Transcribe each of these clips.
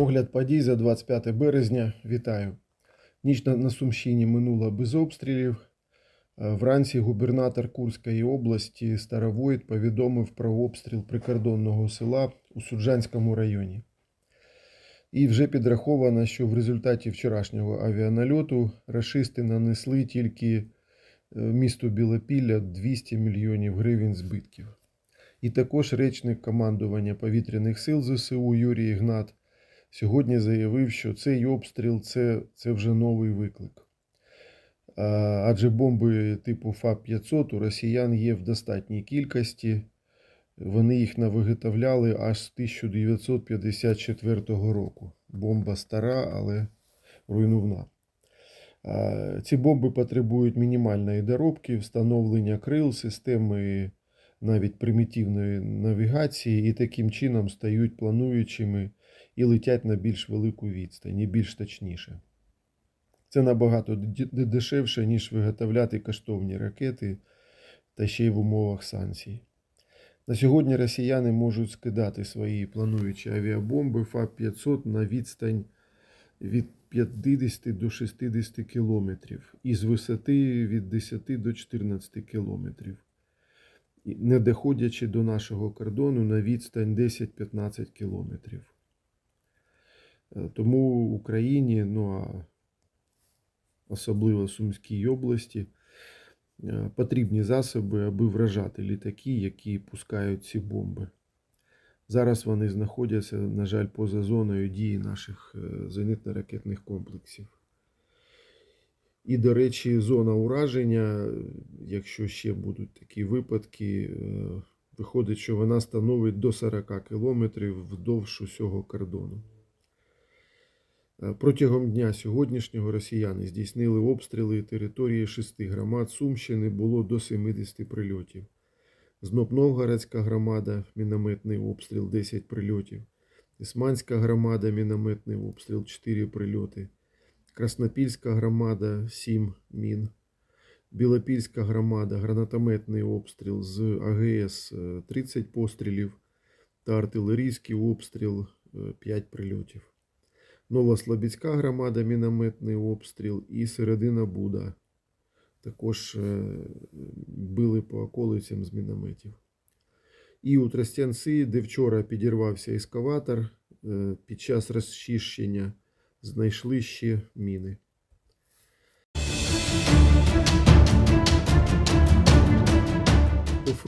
Огляд подій за 25 березня. Вітаю. Ніч на, Сумщині минула без обстрілів. Е, Вранці губернатор Курської області Старовойт повідомив про обстріл прикордонного села у Суджанському районі. І вже підраховано, що в результаті вчорашнього авіанальоту рашисти нанесли тільки е, місту Білопілля 200 мільйонів гривень збитків. І також речник командування повітряних сил ЗСУ Юрій Ігнат сьогодні заявив, що цей обстріл це, це вже новий виклик. Адже бомби типу ФАП-500 у росіян є в достатній кількості. Вони їх навиготовляли аж з 1954 року. Бомба стара, але руйнівна. А, Ці бомби потребують мінімальної доробки, встановлення крил, системи навіть примітивної навігації і таким чином стають плануючими і летять на більш велику відстань, і більш точніше. Це набагато дешевше, ніж виготовляти коштовні ракети та ще й в умовах санкцій. На сьогодні росіяни можуть скидати свої плануючі авіабомби ФАП-500 на відстань від 50 до 60 кілометрів і з висоти від 10 до 14 кілометрів, не доходячи до нашого кордону на відстань 10-15 кілометрів. Е, Тому Україні, ну а особливо Сумській області, е, потрібні засоби, аби вражати літаки, які пускають ці бомби. Зараз вони знаходяться, на жаль, поза зоною дії наших е, зенитно-ракетних комплексів. І, до речі, зона ураження, якщо ще будуть такі випадки, виходить, що вона становить до 40 кілометрів вдовж усього кордону. Е, Протягом дня сьогоднішнього росіяни здійснили обстріли території шести громад Сумщини було до 70 прильотів. Знопновгородська громада, мінометний обстріл 10 прильотів. Ісманська громада, мінометний обстріл 4 прильоти. Краснопільська громада 7 мін. Білопільська громада, гранатометний обстріл з АГС е, 30 пострілів та артилерійський обстріл 5 прильотів. Новослобідська громада, мінометний обстріл і середина Буда. Також е, били по околицям з мінометів. І у Тростянці, де вчора підірвався ескаватор, е, під час розчищення знайшли ще міни.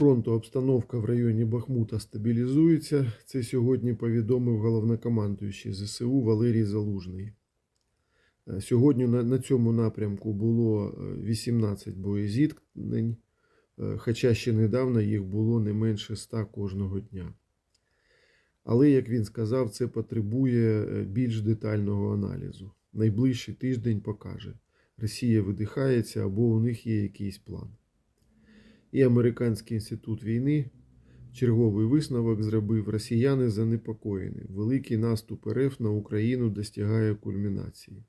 Фронту обстановка в районі Бахмута стабілізується. Це сьогодні повідомив головнокомандуючий ЗСУ Валерій Залужний. Е, Сьогодні на, цьому напрямку було е, 18 боєзіткнень, е, хоча ще недавно їх було не менше 100 кожного дня. Але, як він сказав, це потребує е, більш детального аналізу. Найближчий тиждень покаже, Росія видихається або у них є якийсь план. І Американський інститут війни черговий висновок зробив: росіяни занепокоєні. Великий наступ РФ на Україну достигає кульмінації.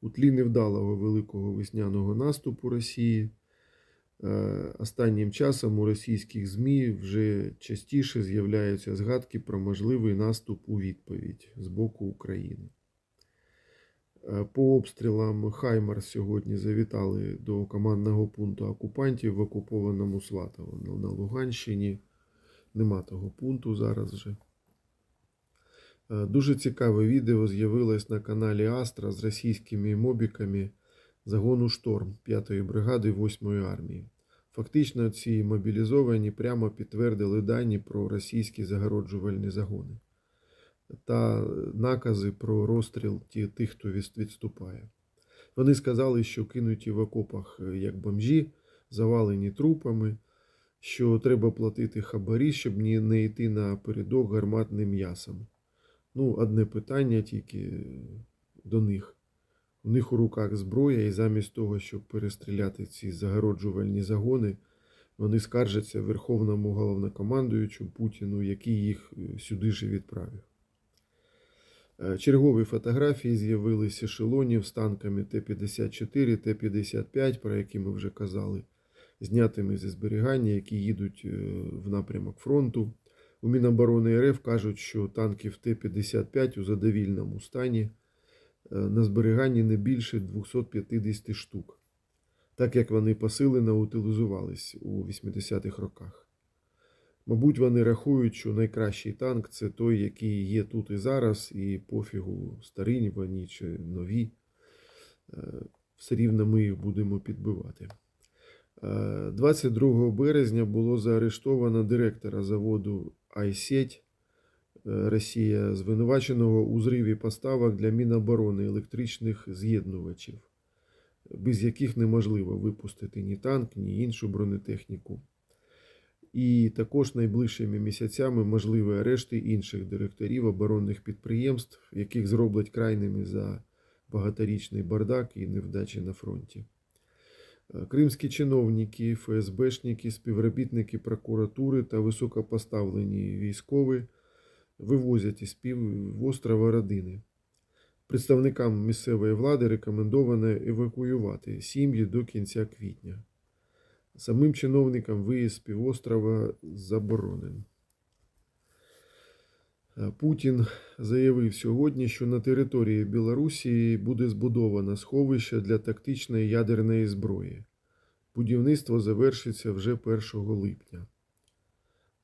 У тлі невдалого великого весняного наступу Росії. е, Останнім часом у російських ЗМІ вже частіше з'являються згадки про можливий наступ у відповідь з боку України. Е, По обстрілам Хаймарс сьогодні завітали до командного пункту окупантів в окупованому Сватово на- на Луганщині. Нема того пункту зараз вже. Е, Дуже цікаве відео з'явилось на каналі Астра з російськими мобіками загону Шторм 5-ї бригади 8-ї армії. Фактично, ці мобілізовані прямо підтвердили дані про російські загороджувальні загони та накази про розстріл тих, хто відступає. Вони сказали, що кинуті в окопах е, як бомжі, завалені трупами, що треба платити хабарі, щоб не йти на передок гарматним м'ясом. Ну, одне питання тільки е, до них. У них у руках зброя, і замість того, щоб перестріляти ці загороджувальні загони, вони скаржаться Верховному головнокомандуючу Путіну, який їх е, сюди ж і відправив. Е, Чергові фотографії з'явилися ешелонів з танками Т-54, Т-55, про які ми вже казали, знятими зі зберігання, які їдуть е, в напрямок фронту. У Міноборони РФ кажуть, що танків Т-55 у задовільному стані е, на зберіганні не більше 250 штук, так як вони посилено утилізувались у 80-х роках. Мабуть, вони рахують, що найкращий танк це той, який є тут і зараз, і пофігу старі вони чи нові. Е, Все рівно ми їх будемо підбивати. Е, 22 березня було заарештовано директора заводу Айсеть е, Росія, звинуваченого у зриві поставок для Міноборони електричних з'єднувачів, без яких неможливо випустити ні танк, ні іншу бронетехніку. І також найближчими місяцями можливі арешти інших директорів оборонних підприємств, яких зроблять крайними за багаторічний бардак і невдачі на фронті. Е, Кримські чиновники, ФСБшники, співробітники прокуратури та високопоставлені військові вивозять із півострова родини. Представникам місцевої влади рекомендовано евакуювати сім'ї до кінця квітня. Самим чиновникам виїзд з півострова заборонен. Е, Путін заявив сьогодні, що на території Білорусі буде збудовано сховище для тактичної ядерної зброї. Будівництво завершиться вже 1 липня.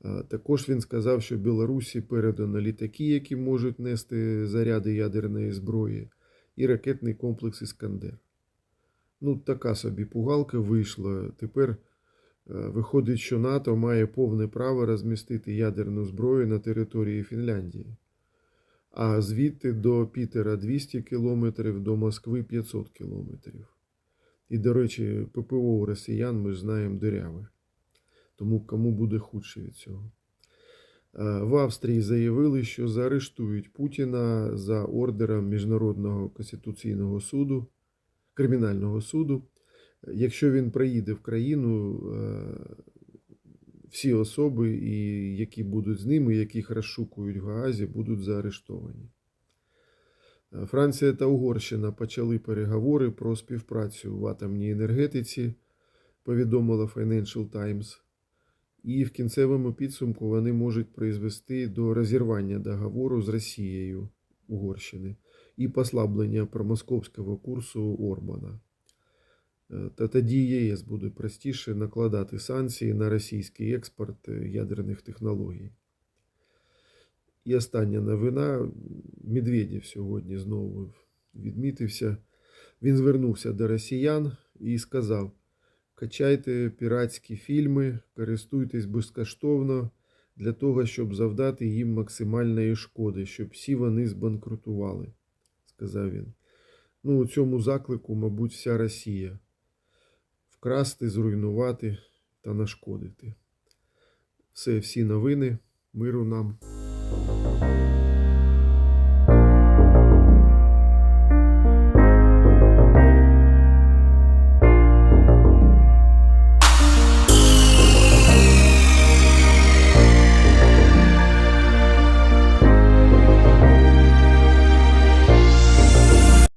Е, Також він сказав, що Білорусі передано літаки, які можуть нести заряди ядерної зброї, і ракетний комплекс Іскандер. Ну, така собі пугалка вийшла. Тепер е, виходить, що НАТО має повне право розмістити ядерну зброю на території Фінляндії. А звідти до Пітера 200 кілометрів, до Москви 500 кілометрів. І, до речі, ППО у росіян ми ж знаємо диряве. Тому кому буде худше від цього. Е, В Австрії заявили, що заарештують Путіна за ордером Міжнародного конституційного суду, кримінального суду. Якщо він приїде в країну, е, всі особи, які будуть з ними, яких розшукують в Гаазі, будуть заарештовані. Е, Франція та Угорщина почали переговори про співпрацю в атомній енергетиці, повідомила Financial Times. І в кінцевому підсумку вони можуть призвести до розірвання договору з Росією Угорщини і послаблення промосковського курсу Орбана. Е, Та тоді ЄС буде простіше накладати санкції на російський експорт е, ядерних технологій. І остання новина. Медведєв сьогодні знову відмітився. Він звернувся до росіян і сказав: качайте піратські фільми, користуйтесь безкоштовно для того, щоб завдати їм максимальної шкоди, щоб всі вони збанкрутували, сказав він. Ну, у цьому заклику, мабуть, вся Росія вкрасти, зруйнувати та нашкодити. Все, всі новини. Миру нам.